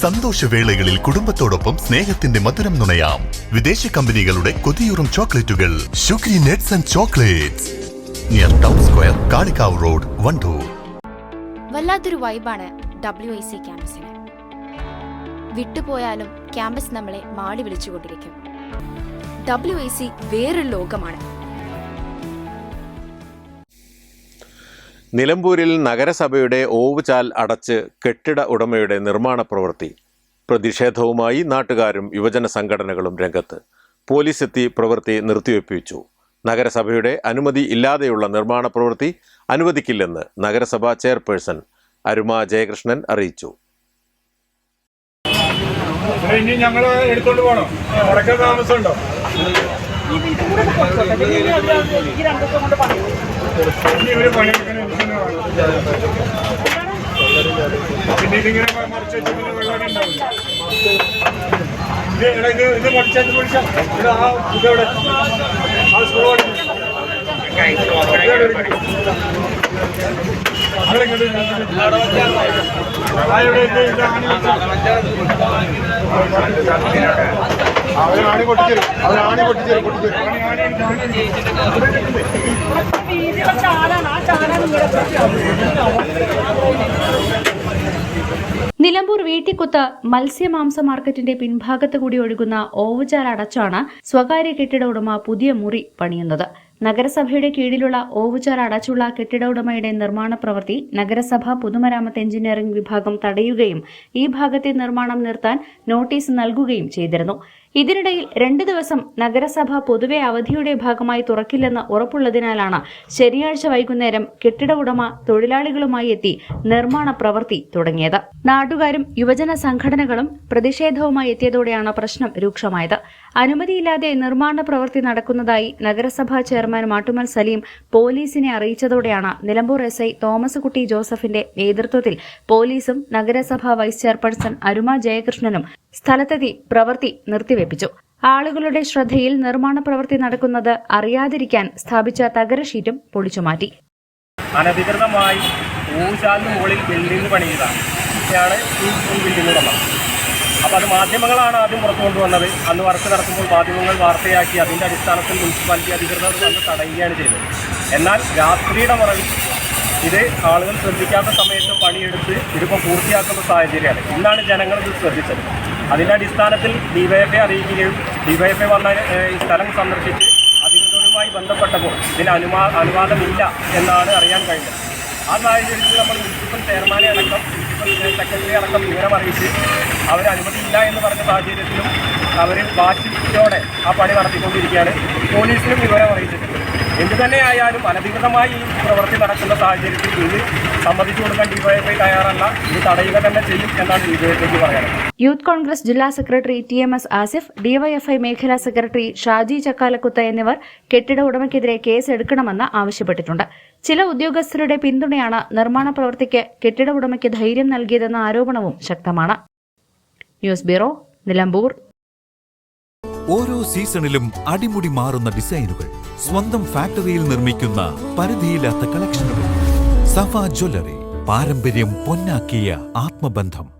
സന്തോഷവേളകളിൽ കുടുംബത്തോടൊപ്പം സ്നേഹത്തിന്റെ മധുരം നുണയാം. വിദേശ കമ്പനികളുടെ കൊതിയൂറും ചോക്ലേറ്റുകൾ. ഷുഗ്രി nets and chocolates. Near town square Kalikavu road Wandoor. വല്ലാത്തൊരു വൈബാണ് ഡബ്ല്യു ഐ സി ക്യാമ്പസിന്. വിട്ടുപോയാലും ക്യാമ്പസ് നമ്മളെ മാടി വിളിച്ചുകൊണ്ടിരിക്കും. ഡബ്ല്യു ഐ സി വേറൊരു ലോകമാണ്. നിലമ്പൂരിൽ നഗരസഭയുടെ ഓവുചാൽ അടച്ച് കെട്ടിട ഉടമയുടെ നിർമ്മാണ പ്രവൃത്തി. പ്രതിഷേധവുമായി നാട്ടുകാരും യുവജന സംഘടനകളും രംഗത്ത്. പോലീസ് എത്തി പ്രവൃത്തി നിർത്തിവെപ്പിച്ചു. നഗരസഭയുടെ അനുമതി ഇല്ലാതെയുള്ള നിർമ്മാണ പ്രവൃത്തി അനുവദിക്കില്ലെന്ന് നഗരസഭാ ചെയർപേഴ്സൺ അരുമ ജയകൃഷ്ണൻ അറിയിച്ചു. ഇനി ഞങ്ങൾ എടുത്തോണ്ട് പോകണം താമസമുണ്ടോ. പിന്നെ ഇതിങ്ങനെ മറിച്ച് വെച്ച് പിന്നെ വെള്ളം ഉണ്ടാവില്ല? ഇത് ഇത് ഇത് മറിച്ചാൽ പിടിച്ച ഇത് ആ ഇതെവിടെ ആ സ്കൂൾ നിലമ്പൂർ വീട്ടിക്കുത്ത് മത്സ്യമാംസ മാർക്കറ്റിന്റെ പിൻഭാഗത്ത് കൂടി ഒഴുകുന്ന ഓവുചാൽ അടച്ചാണ് സ്വകാര്യ കെട്ടിട ഉടമ പുതിയ മുറി പണിയുന്നത്. നഗരസഭയുടെ കീഴിലുള്ള ഓവുചാർ അടച്ചുള്ള കെട്ടിട ഉടമയുടെ നിർമ്മാണ പ്രവൃത്തി നഗരസഭ പൊതുമരാമത്ത് എഞ്ചിനീയറിംഗ് വിഭാഗം തടയുകയും ഈ ഭാഗത്തെ നിർമ്മാണം നിർത്താൻ നോട്ടീസ് നൽകുകയും ചെയ്തിരുന്നു. ഇതിനിടയിൽ രണ്ടു ദിവസം നഗരസഭ പൊതുവെ അവധിയുടെ ഭാഗമായി തുറക്കില്ലെന്ന് ഉറപ്പുള്ളതിനാലാണ് ശനിയാഴ്ച വൈകുന്നേരം കെട്ടിട ഉടമ തൊഴിലാളികളുമായി എത്തി നിർമ്മാണ പ്രവൃത്തി തുടങ്ങിയത്. നാട്ടുകാരും യുവജന സംഘടനകളും പ്രതിഷേധവുമായി എത്തിയതോടെയാണ് പ്രശ്നം രൂക്ഷമായത്. അനുമതിയില്ലാതെ നിർമ്മാണ പ്രവൃത്തി നടക്കുന്നതായി നഗരസഭാ ചെയർമാൻ മാട്ടുമൽ സലീം പോലീസിനെ അറിയിച്ചതോടെയാണ് നിലമ്പൂർ എസ് ഐ തോമസ് കുട്ടി ജോസഫിന്റെ നേതൃത്വത്തിൽ പോലീസും നഗരസഭാ വൈസ് ചെയർപേഴ്സൺ അരുമ ജയകൃഷ്ണനും സ്ഥലത്തെത്തി പ്രവൃത്തി നിർത്തിവെപ്പിച്ചു. ആളുകളുടെ ശ്രദ്ധയിൽ നിർമ്മാണ പ്രവൃത്തി നടക്കുന്നത് അറിയാതിരിക്കാൻ സ്ഥാപിച്ച തകര ഷീറ്റും പൊളിച്ചുമാറ്റി. അനധികൃതമായി ഊശാലിന് മുകളിൽ ബിൽഡിംഗ് പണിയതാണ് ഇതാണ് ഈ ബിൽഡിംഗ് ഉടമ അപ്പോൾ അത് മാധ്യമങ്ങളാണ് ആദ്യം പുറത്തു കൊണ്ടുവന്നത്. അന്ന് വർക്ക് നടത്തുമ്പോൾ മാധ്യമങ്ങൾ വാർത്തയാക്കി അതിന്റെ അടിസ്ഥാനത്തിൽ മുനിസിപ്പാലിറ്റി അധികൃതർ വന്ന് തടയുകയാണ് ചെയ്തത്. എന്നാൽ രാത്രിയുടെ മറവിൽ ഇത് ആളുകൾ ശ്രദ്ധിക്കാത്ത സമയത്ത് പണിയെടുത്ത് ഇതിപ്പോൾ പൂർത്തിയാക്കുന്ന സാഹചര്യമാണ്. ഇന്നാണ് ജനങ്ങൾ ഇത് ശ്രദ്ധിച്ചത്. അതിന്റെ അടിസ്ഥാനത്തിൽ ഡിവൈഎഫ്ഐ അറിയിക്കുകയും ഡിവൈഎഫ്ഐ വന്ന ഈ സ്ഥലം സന്ദർശിച്ച് അധികൃതരുമായി ബന്ധപ്പെട്ടപ്പോൾ ഇതിന് അനുവാ അനുവാദമില്ല എന്നാണ് അറിയാൻ കഴിഞ്ഞത്. ആ സാഹചര്യത്തിൽ നമ്മൾ മുനിസിപ്പൽ ചെയർമാനെ അടക്കം സെക്രട്ടറി അടക്കം വിവരം അറിയിച്ച് അവർ അനുമതിയില്ല എന്ന് പറഞ്ഞ സാഹചര്യത്തിലും അവർ വാശിയോടെ ആ പണി നടത്തിക്കൊണ്ടിരിക്കുകയാണ്. പോലീസിനും വിവരം അറിയിച്ചിട്ടുണ്ട്. എന്തു തന്നെയായാലും അനധികൃതമായി ഈ പ്രവൃത്തി നടക്കുന്ന സാഹചര്യത്തിൽ ഇത് സമ്മതിച്ചു കൊടുക്കാൻ ഡിവൈഎഫ്ഐ തയ്യാറല്ല. ഇത് തടയുക തന്നെ ചെയ്യും എന്നാണ് ഡിവൈഎഫ്ഐക്ക് പറയാനുള്ളത്. യൂത്ത് കോൺഗ്രസ് ജില്ലാ secretary T M S Asif DYFI മേഖലാ സെക്രട്ടറി ഷാജി ചക്കാലക്കുത്ത് എന്നിവർ കെട്ടിട ഉടമയ്ക്കെതിരെ കേസ് എടുക്കണമെന്ന് ആവശ്യപ്പെട്ടിട്ടുണ്ട്. ചില ഉദ്യോഗസ്ഥരുടെ പിന്തുണയാണ് നിർമ്മാണ പ്രവൃത്തിക്ക് കെട്ടിട ഉടമയ്ക്ക് ധൈര്യം നൽകിയതെന്ന ആരോപണവും ശക്തമാണ്. News bureau Nilambur. ഓരോ സീസണിലും അടിമുടി മാറുന്ന ഡിസൈനുകൾ സ്വന്തം ഫാക്ടറിയിൽ നിർമ്മിക്കുന്ന പരിധിയില്ലാത്ത കളക്ഷനുകൾ. സഫ ജ്വല്ലറി പാരമ്പര്യം പൊന്നാക്കിയ ആത്മബന്ധം.